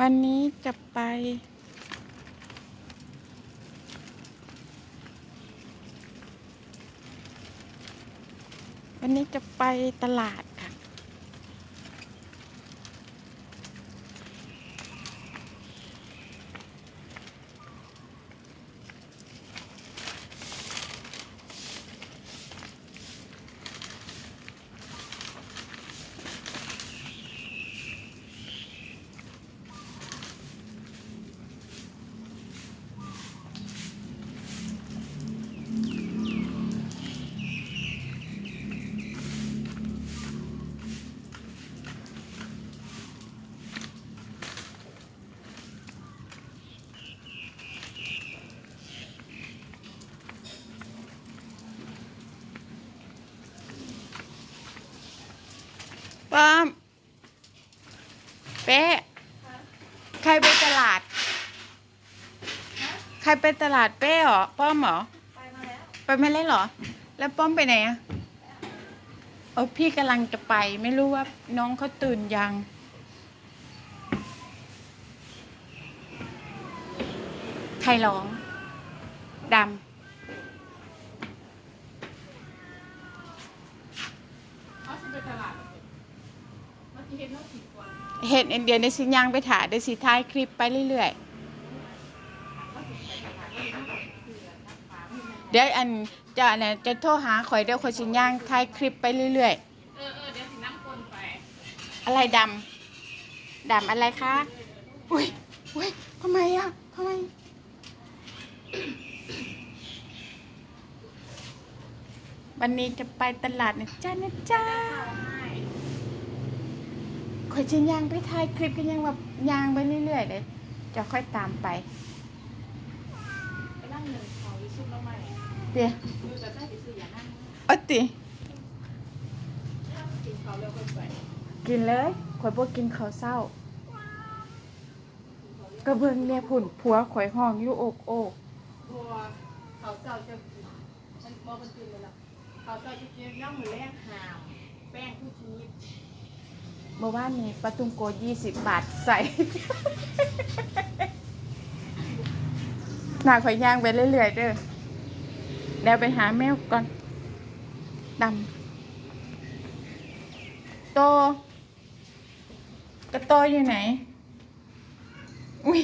วันนี้จะไป วันนี้จะไปตลาด ป้อมเป๊ะใครไปตลาด ใครไปตลาดเป้เหรอป้อมเหรอไปมาแล้ว ไปไม่เล่นเหรอ แล้วป้อมไปไหนอะเออพี่กำลังจะไป ไม่รู้ว่าน้องเขาตื่นยัง ใครร้องดเขาจะไปตลาดเหรอ เห็นเห็นเดียวในสิยังไปถ่ายเดี๋ยวสิท้ายคลิปไปเรื่อยๆ เดี๋ยวอันจะเนี่ยจะโทรหาข่อยเดี๋ยวข่อยสิย่างท้ายคลิปไปเรื่อยเออเออเดี๋ยวสิน้ำกลนไปๆอะไรดำดำอะไรคะ อุ้ยอุ้ยทำไมอะทำไมวันนี้จะไปตลาดนะจ้านะจ้า ข่อยจะย่างไปถ่ายคลิปกันยังแบบย่างไปเรื่อยๆเลยจะค่อยตามไปไปนั่งหนึ่งเขาวิชุบแล้วใหม่เดี๋ยวดูจะได้ไปซื้ออย่านั่งเอาติกินเขาเร็วเกินไปกินเลยข่อยบ่กินข้าวเศร้ากระเบื้องเนี่ยผุ่นผัวข่อยห้องอยู่อกโอกบัวเขาเจ้าจะกินมันบอกมันกินเลยล่ะเขาเจ้าจะกินย่างหมูแรกหามแป้งผู้ชีส เมื่อวานนี้ปลาตุงโกยี่สิบบาทใส่ หน้าข่อยย่างไปเรื่อยๆเด้อเดี๋ยวไปหาแมวก่อนดำโตกระโตอยู่ไหน อุ้ย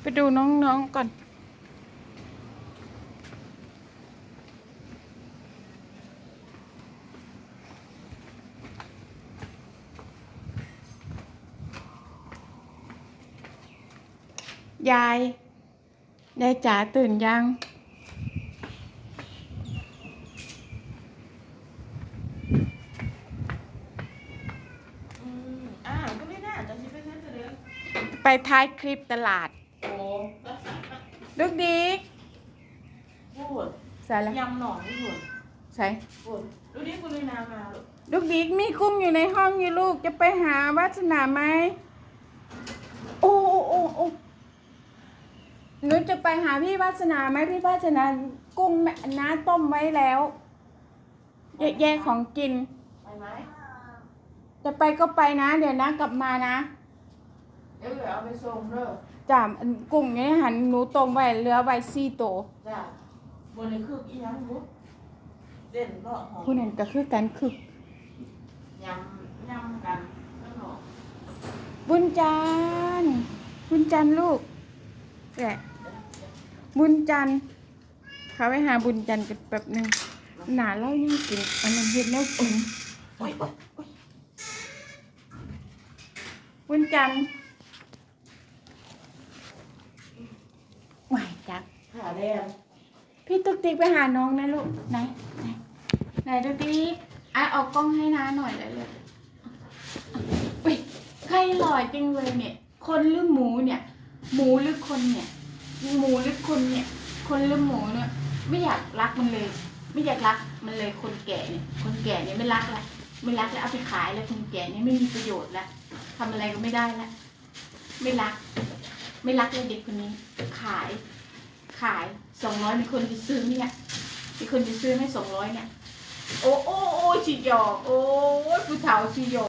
ไปดูน้องๆก่อน ยาย ยายจ๋าตื่นยัง อืมอ่าก็ไม่น่าจะชิไปนั่นเลยไปท้ายคลิปตลาด โอ้ลูกดิกพูดใส่ละยำหนอนไม่พูดใส่พูดดูดิคุณลีนามาลูก ลูกดิกมีกุ้งอยู่ในห้องอยู่ลูกจะไปหาวาสนาไหม โอ้โอ้โอ้โอ้ หนูจะไปหาพี่วาสนาไหมพี่วาสนากุ้งแม่น้าต้มไว้แล้วแยแย่ของกิน ไปไหมจะไปก็ไปนะ เดี๋ยวนะกลับมานะเดี๋ยวเอาไปส่งเด้อจ้าอันกุ้งนี้หันหนูต้มไว้เหลือไว้สี่โตวจ้ะบนนี้คืออีหยังบุ๊เด่นเลาะหอมผู้นั้นก็คือกันคือยำยำกันแล้วเนาะบุญจันทร์บุญจันทร์ลูกแหละ บุญจันทร์เขาไปหาบุญจันทร์กันแป๊บหนึ่งหนาเล่ายังกินอันนั้นเห็ดแล้วอมโอ้ยโอ้ยโอ้ยบุญจันทร์ไหวจักขาแดงพี่ตุ๊กติ๊กไปหาน้องนะลูกไหนไหนไหนตุ๊กติ๊กอะออกกล้องให้น้าหน่อยเลยเลยอุ้ยใครหล่อจริงเลยเนี่ย คนหรือหมูเนี่ย หมูหรือคนเนี่ย หมูหรือคนเนี่ย คนหรือหมูเนี่ยไม่อยากรักมันเลย ไม่อยากรักมันเลยคนแก่เนี่ย คนแก่เนี่ยไม่รักละไม่รักแล้วเอาไปขายแล้วคนแก่เนี่ยไม่มีประโยชน์ละทำอะไรก็ไม่ได้ละไม่รัก ไม่รักเลยเด็กคนนี้ ขาย ขายสองร้อยมีคนจะซื้อเนี่ยมีคนจะซื้อให้สองร้อยเนี่ย โอ้โอ้โอ้ชิหยอกโอ้ผู้เฒ่าชิหยอก